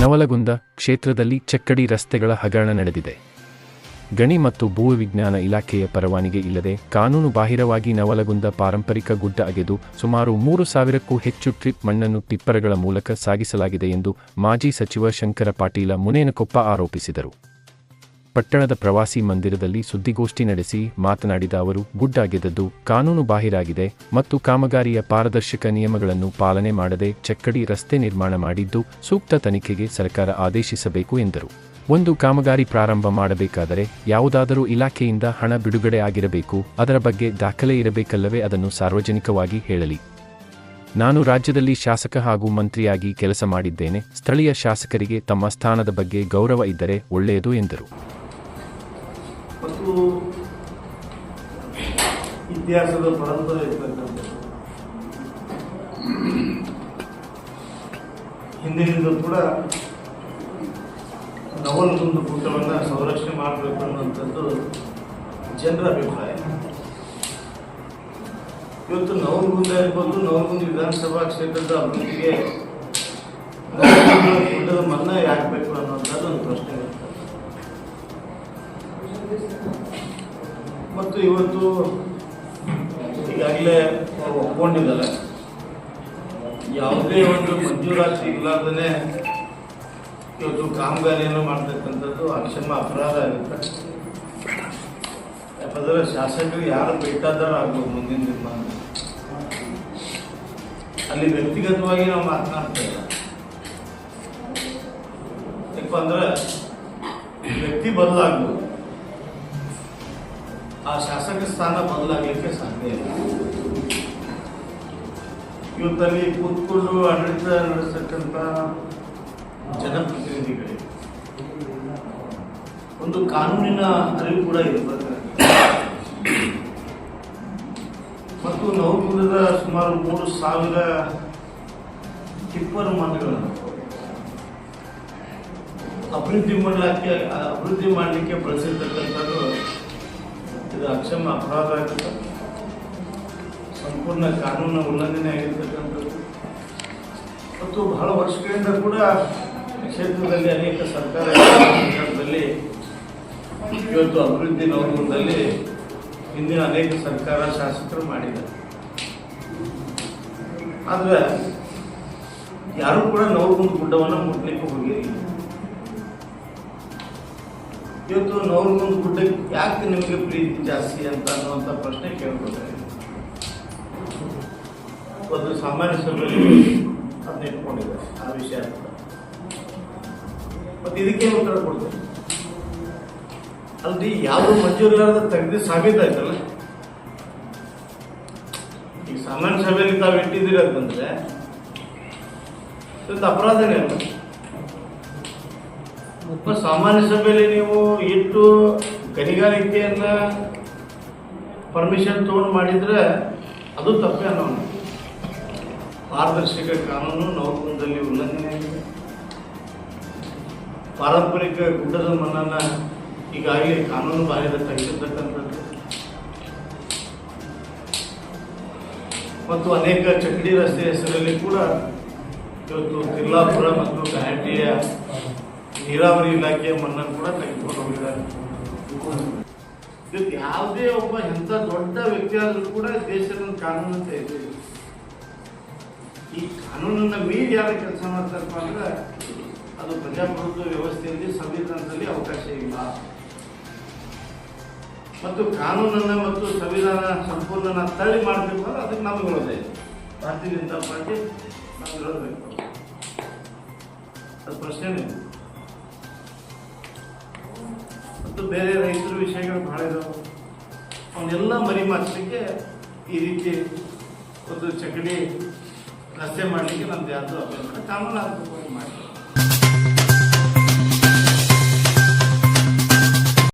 ನವಲಗುಂದ ಕ್ಷೇತ್ರದಲ್ಲಿ ಚಕ್ಕಡಿ ರಸ್ತೆಗಳ ಹಗರಣ ನಡೆದಿದೆ. ಗಣಿ ಮತ್ತು ಭೂವಿಜ್ಞಾನ ಇಲಾಖೆಯ ಪರವಾನಿಗೆ ಇಲ್ಲದೆ ಕಾನೂನು ಬಾಹಿರವಾಗಿ ನವಲಗುಂದ ಪಾರಂಪರಿಕ ಗುಡ್ಡ ಅಗೆದು ಸುಮಾರು ಮೂರು ಸಾವಿರಕ್ಕೂ ಹೆಚ್ಚು ಟ್ರಿಪ್ ಮಣ್ಣನ್ನು ಟಿಪ್ಪರ್ಗಳ ಮೂಲಕ ಸಾಗಿಸಲಾಗಿದೆ ಎಂದು ಮಾಜಿ ಸಚಿವ ಶಂಕರ ಪಾಟೀಲ ಮುನೇನಕೊಪ್ಪ ಆರೋಪಿಸಿದರು. ಪಟ್ಟಣದ ಪ್ರವಾಸಿ ಮಂದಿರದಲ್ಲಿ ಸುದ್ದಿಗೋಷ್ಠಿ ನಡೆಸಿ ಮಾತನಾಡಿದ ಅವರು ಗುಡ್ಡಾಗಿದ್ದದ್ದು ಕಾನೂನು ಬಾಹಿರಾಗಿದೆ ಮತ್ತು ಕಾಮಗಾರಿಯ ಪಾರದರ್ಶಕ ನಿಯಮಗಳನ್ನು ಪಾಲನೆ ಮಾಡದೆ ಚಕ್ಕಡಿ ರಸ್ತೆ ನಿರ್ಮಾಣ ಮಾಡಿದ್ದು ಸೂಕ್ತ ತನಿಖೆಗೆ ಸರ್ಕಾರ ಆದೇಶಿಸಬೇಕು ಎಂದರು. ಒಂದು ಕಾಮಗಾರಿ ಪ್ರಾರಂಭ ಮಾಡಬೇಕಾದರೆ ಯಾವುದಾದರೂ ಇಲಾಖೆಯಿಂದ ಹಣ ಬಿಡುಗಡೆ ಆಗಿರಬೇಕು, ಅದರ ಬಗ್ಗೆ ದಾಖಲೆ ಇರಬೇಕಲ್ಲವೇ ಅದನ್ನು ಸಾರ್ವಜನಿಕವಾಗಿ ಹೇಳಲಿ. ನಾನು ರಾಜ್ಯದಲ್ಲಿ ಶಾಸಕ ಹಾಗೂ ಮಂತ್ರಿಯಾಗಿ ಕೆಲಸ ಮಾಡಿದ್ದೇನೆ, ಸ್ಥಳೀಯ ಶಾಸಕರಿಗೆ ತಮ್ಮ ಸ್ಥಾನದ ಬಗ್ಗೆ ಗೌರವ ಇದ್ದರೆ ಒಳ್ಳೆಯದು ಎಂದರು. ಮತ್ತು ಇತಿಹಾಸದ ಪರಂಪರೆ ಇರ್ತಕ್ಕಂಥದ್ದು. ಹಿಂದಿನಿಂದ ಕೂಡ ನವಲಗುಂದ ಕೂಟವನ್ನು ಸಂರಕ್ಷಣೆ ಮಾಡಬೇಕು ಅನ್ನುವಂಥದ್ದು ಜನರ ಅಭಿಪ್ರಾಯ. ಇವತ್ತು ನವಲಗುಂದ ಇರ್ಬೋದು, ನವಲಗುಂದ ವಿಧಾನಸಭಾ ಕ್ಷೇತ್ರದ ಅಭಿವೃದ್ಧಿಗೆ ಮನ್ನಾ ಯಾಕೆ ಬೇಕು ಅನ್ನುವಂಥದ್ದು ಒಂದು ಪ್ರಶ್ನೆ ಇರ್ತದೆ ಮತ್ತು ಇವತ್ತು ಈಗಾಗಲೇ ಒಪ್ಕೊಂಡಿದ್ದಾರೆ. ಯಾವುದೇ ಒಂದು ಮಂಜೂರಾತಿ ಇಲ್ಲಾರ್ದೇ ಇವತ್ತು ಕಾಮಗಾರಿಯನ್ನು ಮಾಡ್ತಕ್ಕಂಥದ್ದು ಅಕ್ಷಮ ಅಪರಾಧ ಆಗುತ್ತೆ. ಯಾಕಂದ್ರೆ ಶಾಸಕರು ಯಾರು ಬೇಕಾದರೂ ಆಗ್ಬೋದು ಮುಂದಿನ ದಿನ ಅಲ್ಲಿ ವ್ಯಕ್ತಿಗತವಾಗಿ ನಾವು ಮಾತನಾಡ್ತಾ ಇಲ್ಲ. ಯಾಕಪ್ಪ ಅಂದ್ರೆ ವ್ಯಕ್ತಿ ಬದಲಾಗ್ಬೋದು. ಆ ಶಾಸಕ ಸ್ಥಾನ ಬದಲಾಗಲಿಕ್ಕೆ ಸಾಧ್ಯ ಇಲ್ಲ. ಇವತ್ತಲ್ಲಿ ಕೂತ್ಕೊಂಡು ಆಡಳಿತ ನಡೆಸತಕ್ಕಂಥ ಜನಪ್ರತಿನಿಧಿಗಳಿಗೆ ಒಂದು ಕಾನೂನಿನ ಅರಿವು ಕೂಡ ಇರಬೇಕು ಮತ್ತು ನೌಕರದ ಸುಮಾರು ಮೂರು ಸಾವಿರ ಟಿಪ್ಪರ್ ಮನೆಗಳನ್ನು ಅಭಿವೃದ್ಧಿ ಮಾಡಲಿಕ್ಕೆ ಅಭಿವೃದ್ಧಿ ಮಾಡಲಿಕ್ಕೆ ಬಳಸಿರ್ತಕ್ಕಂಥದ್ದು ಇದು ಅಕ್ಷಮ ಅಪರಾಧ ಆಗಿದೆ ಸಂಪೂರ್ಣ ಕಾನೂನು ಉಲ್ಲಂಘನೆ ಆಗಿರ್ತಕ್ಕಂಥದ್ದು. ಮತ್ತು ಬಹಳ ವರ್ಷಗಳಿಂದ ಕೂಡ ಕ್ಷೇತ್ರದಲ್ಲಿ ಅನೇಕ ಸರ್ಕಾರ ಸರ್ಕಾರದಲ್ಲಿ ಇವತ್ತು ಅಭಿವೃದ್ಧಿ ನವಗುಂದಲ್ಲಿ ಹಿಂದಿನ ಅನೇಕ ಸರ್ಕಾರ ಶಾಸಕರು ಮಾಡಿದ್ದಾರೆ. ಆದರೆ ಯಾರೂ ಕೂಡ ನವಗುಂದ ಗುಡ್ಡವನ್ನು ಮುಟ್ಟಲಿಕ್ಕೆ ಹೋಗಿರಲಿಲ್ಲ ಇವತ್ತು ನವಲಗುಂದ ಗುಡ್ಡಕ್ಕೆ ಯಾಕೆ ನಿಮಗೆ ಪ್ರೀತಿ ಜಾಸ್ತಿ ಅಂತ ಅನ್ನುವಂಥ ಪ್ರಶ್ನೆ ಕೇಳ್ಕೊತಾರೆ ಒಂದು ಸಾಮಾನ್ಯ ಸಭೆಯಲ್ಲಿ ಅದನ್ನ ಇಟ್ಕೊಂಡಿದ್ದಾರೆ ಆ ವಿಷಯ ಮತ್ತು ಇದಕ್ಕೆ ಉತ್ತರ ಕೊಡ್ತಾರೆ ಅಲ್ರಿ, ಯಾವ ಮಂಜೂರಿಲ್ಲದ ತೆಗೆದು ಸಾಬೀತಾಯ್ತಲ್ಲ ಈಗ ಸಾಮಾನ್ಯ ಸಭೆಯಲ್ಲಿ ತಾವು ಇಟ್ಟಿದ್ದೀರಿ ಅಂತಂದ್ರೆ ಇವತ್ತು ಅಪರಾಧನೇ ಅಲ್ಲ ಮತ್ತು ಸಾಮಾನ್ಯ ಸಭೆಯಲ್ಲಿ ನೀವು ಇಟ್ಟು ಗಣಿಗಾರಿಕೆಯನ್ನ ಪರ್ಮಿಷನ್ ತಗೊಂಡು ಮಾಡಿದ್ರೆ ಅದು ತಪ್ಪೇ ಅನ್ನೋಣ ಪಾರದರ್ಶಕ ಕಾನೂನು ನವಗುಂದದಲ್ಲಿ ಉಲ್ಲಂಘನೆ ಪಾರಂಪರಿಕ ಗುಡ್ಡದ ಮನ್ನನ ಈಗಾಗಲೇ ಕಾನೂನು ಬಾಹಿರ ತೆಗೆದಿರ್ತಕ್ಕಂಥದ್ದು. ಮತ್ತು ಅನೇಕ ಚಕ್ಕಡಿ ರಸ್ತೆ ಹೆಸರಲ್ಲಿ ಕೂಡ ಇವತ್ತು ತಿರ್ಲಾಪುರ ಮತ್ತು ಗಹಟ್ಟಿಯ ನೀರಾವರಿ ಇಲಾಖೆಯ ಮಣ್ಣನ್ನು ಕೂಡ ತೆಗೆದುಕೊಂಡು ಹೋಗಿದ್ದಾರೆ ಇದಕ್ಕೆ ಯಾವುದೇ ಒಬ್ಬ ಎಂಥ ದೊಡ್ಡ ವ್ಯಕ್ತಿ ಆದರೂ ಕೂಡ ದೇಶದ ಕಾನೂನು ಅಂತ ಇದೆ. ಈ ಕಾನೂನನ್ನ ಮೀರಿ ಯಾರು ಕೆಲಸ ಮಾಡ್ತಾರಪ್ಪ ಅಂದ್ರೆ ಅದು ಪ್ರಜಾಪ್ರಭುತ್ವ ವ್ಯವಸ್ಥೆಯಲ್ಲಿ, ಸಂವಿಧಾನದಲ್ಲಿ ಅವಕಾಶ ಇಲ್ಲ. ಮತ್ತು ಕಾನೂನನ್ನ ಮತ್ತು ಸಂವಿಧಾನ ಸಂಪೂರ್ಣ ತಳ್ಳಿ ಮಾಡಬೇಕು ಅಂದ್ರೆ ಅದಕ್ಕೆ ನಮಗೆ ಭಾರತೀಯ ಜನತಾ ಪಾರ್ಟಿ ನಾವು ಹೇಳಬೇಕು. ಅದು ಪ್ರಶ್ನೆನೇ ಮತ್ತು ಬೇರೆ ರೈತರು ವಿಷಯಗಳು ಭಾಳ ಇದಾವೆ. ಅವನ್ನೆಲ್ಲ ಮರಿಮಾಚಲಿಕ್ಕೆ ಈ ರೀತಿ ಒಂದು ಚಕಡಿ ರಸ್ತೆ ಮಾಡಲಿಕ್ಕೆ ನಮ್ದು ಯಾವುದೋ ಅಭ್ಯಂತರ ಆಗಬೇಕು ಮಾಡಿ